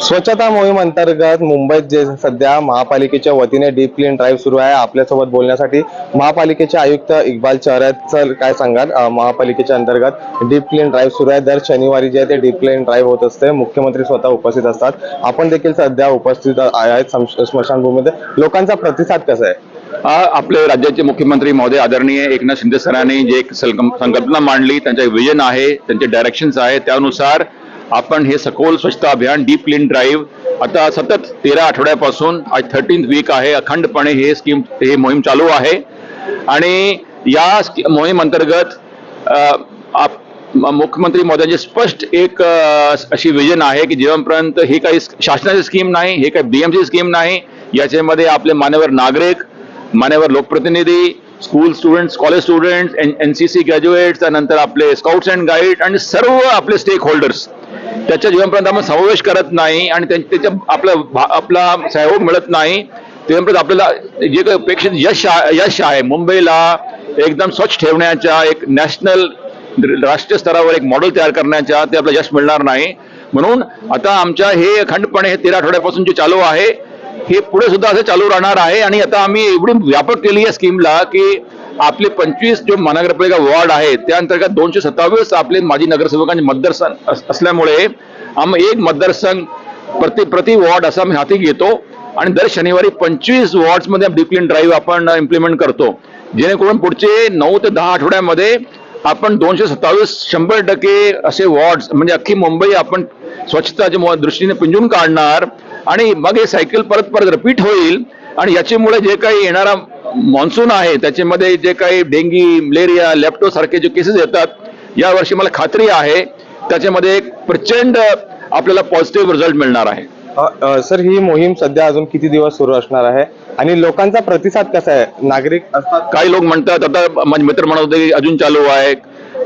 स्वच्छता मोहीम अंतर्गत मुंबईत जे सध्या महापालिकेच्या वतीने डीप क्लीन ड्राईव्ह सुरू आहे आपल्यासोबत बोलण्यासाठी महापालिकेचे आयुक्त इक्बाल चौऱ्याचं काय सांगाल? महापालिकेच्या अंतर्गत डीप क्लीन ड्राईव्ह सुरू आहे. दर शनिवारी जे आहे ते डीप क्लीन ड्राईव्ह होत असते. मुख्यमंत्री स्वतः उपस्थित असतात. आपण देखील सध्या उपस्थित आहेत स्मशानभूमीमध्ये. लोकांचा प्रतिसाद कसा आहे? आपले राज्याचे मुख्यमंत्री महोदय आदरणीय एकनाथ शिंदे सरांनी जे एक संकल्पना मांडली त्यांचे विजन आहे त्यांचे डायरेक्शन्स आहे त्यानुसार आपण हे सखोल स्वच्छता अभियान डीप क्लीन ड्राईव्ह आता सतत तेरा आठवड्यापासून आज थर्टीन वीक आहे. अखंडपणे हे स्कीम हे मोहीम चालू आहे. आणि या मोहीम अंतर्गत मुख्यमंत्री महोदयांची स्पष्ट एक अशी विजन आहे की जेव्हापर्यंत ही काही शासनाची स्कीम नाही हे काही बीएमची स्कीम नाही याच्यामध्ये आपले मान्यवर नागरिक मान्यवर लोकप्रतिनिधी school students college students N C C graduates त्यानंतर आपले स्काउट्स अँड गाईड आणि सर्व आपले स्टेक होल्डर्स त्याच्या जीवनपर्यंत आपण समावेश करत नाही आणि त्याच्या आपला भा- आपला सहयोग मिळत नाही तेव्हापर्यंत आपल्याला जे काही अपेक्षित यश यश आहे मुंबईला एकदम स्वच्छ ठेवण्याच्या एक नॅशनल राष्ट्रीय स्तरावर एक मॉडेल तयार करण्याच्या ते आपलं यश मिळणार नाही. म्हणून आता आमच्या हे अखंडपणे हे तेरा आठवड्यापासून जे चालू आहे हे पुढे सुद्धा असं चालू राहणार आहे आणि आता आम्ही एवढी व्यापक केली या स्कीमला की आपले पंचवीस जो महानगरपालिका वॉर्ड आहे त्या अंतर्गत दोनशे सत्तावीस आपले माजी नगरसेवकांचे मतदारसंघ असल्यामुळे आम्ही एक मतदारसंघ प्रति प्रति वॉर्ड असा आम्ही हाती घेतो आणि दर शनिवारी पंचवीस वॉर्ड्समध्ये डिप्लिन ड्राईव्ह आपण इम्प्लिमेंट करतो. जेणेकरून पुढचे नऊ ते दहा आठवड्यामध्ये आपण दोनशे सत्तावीस शंभर टक्के असे वॉर्ड्स म्हणजे अख्खी मुंबई आपण स्वच्छताच्या दृष्टीने पिंजून काढणार आणि मग हे सायकल परत परत रिपीट होईल आणि याच्यामुळे जे काही येणारा मान्सून आहे त्याच्यामध्ये जे काही डेंगी मलेरिया लेप्टो सारखे जे केसेस येतात यावर्षी मला खात्री आहे त्याच्यामध्ये एक प्रचंड आपल्याला पॉझिटिव्ह रिझल्ट मिळणार आहे. सर ही मोहीम सध्या अजून किती दिवस सुरू असणार आहे? आणि लोकांचा प्रतिसाद कसा आहे? नागरिक असतात? काही लोक म्हणतात आता माझे मित्र म्हणत होते की अजून चालू आहे.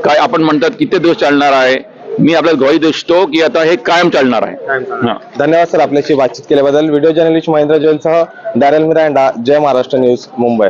काय आपण म्हणतात किती दिवस चालणार आहे? मी आपल्याला ग्वाही देतो की आता हे कायम चालणार आहे. धन्यवाद सर आपल्याशी बातचीत केल्याबद्दल. व्हिडिओ जर्नलिस्ट महेंद्र जैनसह डॅरल मिरांडा जय महाराष्ट्र न्यूज मुंबई.